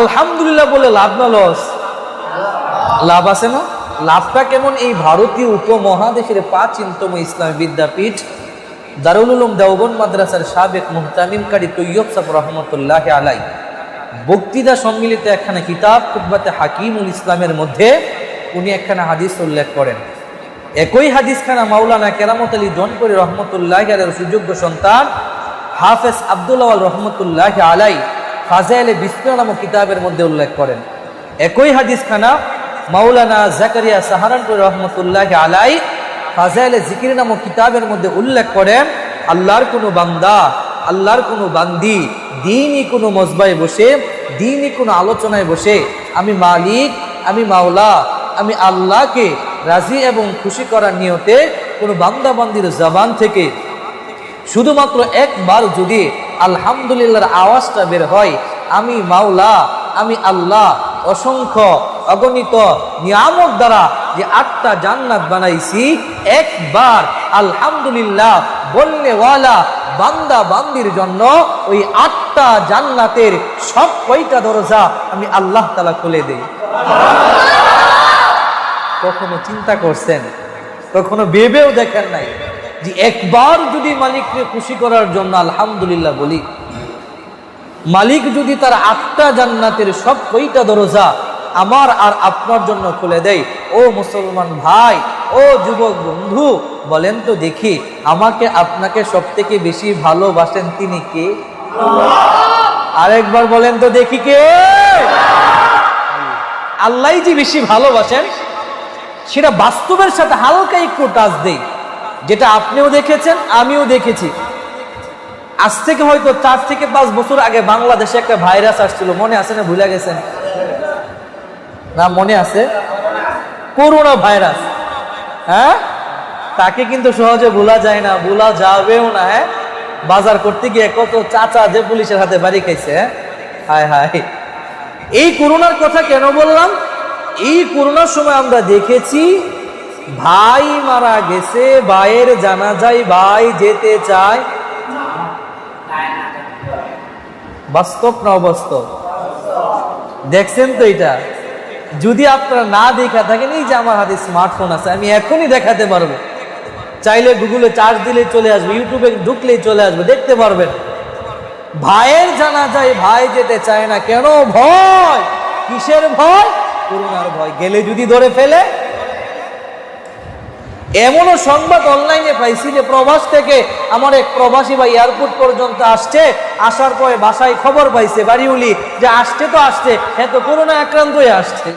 আলহামদুলিল্লাহ বলে লাভ না লস? লাভ আছে না? লাভটা কেমন? এই ভারতীয় উপমহাদেশের প্রাচীনতম ইসলামী বিদ্যাপীঠ দারুল উলুম দেওবন মাদ্রাসার সাবেক মুহতামিমকারী তৈয়ব সাহ রহমতুল্লাহ আলাই। বক্তৃতা সম্মিলিত একখানা কিতাব খুদ্বাতে হাকিমুল ইসলামের মধ্যে উনি একখানা হাদিস উল্লেখ করেন। একই হাদিসখানা মাওলানা কেরামত আলী জনপুরি রহমতুল্লাহ আলের সুযোগ্য সন্তান হাফেজ আবদুল্লাহ রহমতুল্লাহ আলাই ফাজাইলে বিসমিল্লাহ নামক কিতাবের মধ্যে উল্লেখ করেন। একই হাদিসখানা মাওলানা জাকারিয়া সাহারানপুর রহমতুল্লাহ আলাই ফাজাইলে জিকির নামক কিতাবের মধ্যে উল্লেখ করেন, আল্লাহর কোনো বান্দা, আল্লাহর কোনো বান্দি, দিনই কোনো মজবায় বসে, দিনই কোনো আলোচনায় বসে, আমি মালিক, আমি মাওলা, আমি আল্লাহকে রাজি এবং খুশি করার নিয়তে কোনো বান্দা বান্দির জবান থেকে শুধুমাত্র একবার যদি আলহামদুলিল্লাহর আওয়াজটা বের হয়, আমি মাওলা, আমি আল্লাহ, অসংখ্য অগণিত নিয়ামত দ্বারা যে আটটা জান্নাত বানাইছি, একবার আলহামদুলিল্লাহ বললেওয়ালা বান্দা বান্দির জন্য ওই আটটা জান্নাতের সব কয়টা দরজা আমি আল্লাহ তালা খুলে দেই। কখনো চিন্তা করছেন, কখনো ভেবেও দেখেন নাই। যে একবার যদি মালিককে খুশি করার জন্য আলহামদুলিল্লাহ বলি, মালিক যদি তার আটটা জান্নাতের সব কইটা দরজা আমার আর আপনার জন্য খুলে দেয়, ও মুসলমান ভাই, ও যুবক বন্ধু, বলেন তো দেখি আমাকে আপনাকে সব থেকে বেশি ভালোবাসেন তিনি কে? আরেকবার বলেন তো দেখি কে? আল্লাহ যে বেশি ভালোবাসেন, সেটা বাস্তবের সাথে হালকা একটু টাচ দেই যেটা আপনিও দেখেছেন, আমিও দেখেছি। আজ থেকে হয়তো চার থেকে পাঁচ বছর আগে বাংলাদেশে একটা ভাইরাস আসছিল। মনে আছে না ভুলে গেছেন? না, মনে আছে? Corona virus. হ্যাঁ? তাকে কিন্তু সহজে ভোলা যায় না, ভোলা যাবেও না হ্যাঁ? বাজার করতে গিয়ে কত চাচা যে পুলিশের হাতে বাড়ি খাইছে হ্যাঁ? হায় হায়। এই করোনার কথা কেন বললাম? এই করোনার সময় আমরা দেখেছি ভাই মারা গেছে, ভাইয়ের জানা যায় ভাই যেতে চায়। বাস্তব না অবাস্তব? দেখছেন তো এটা? যদি আপনারা না দেখা থাকেন, এই যে আমার হাতে স্মার্টফোন আছে, আমি এখনই দেখাতে পারব। চাইলে গুগলে চার্জ দিলে চলে আসবে ইউটিউবে ঢুকলেই চলে আসবে, দেখতে পারবেন। ভাইয়ের জানা যায় ভাই যেতে চায় না, কেন? ভয়! কিসের ভয়? করোনার ভয়। গেলে যদি ধরে ফেলে এমনও সংবাদ অনলাইনে পাইছি যে প্রবাস থেকে আমার এক প্রবাসী বা এয়ারপোর্ট পর্যন্ত আসছে, আসার পরে বাসায় খবর পাইছে বাড়িউলি যে আসছে তো আসছে হ্যাঁ তো করোনা আক্রান্ত হয়ে আসছে।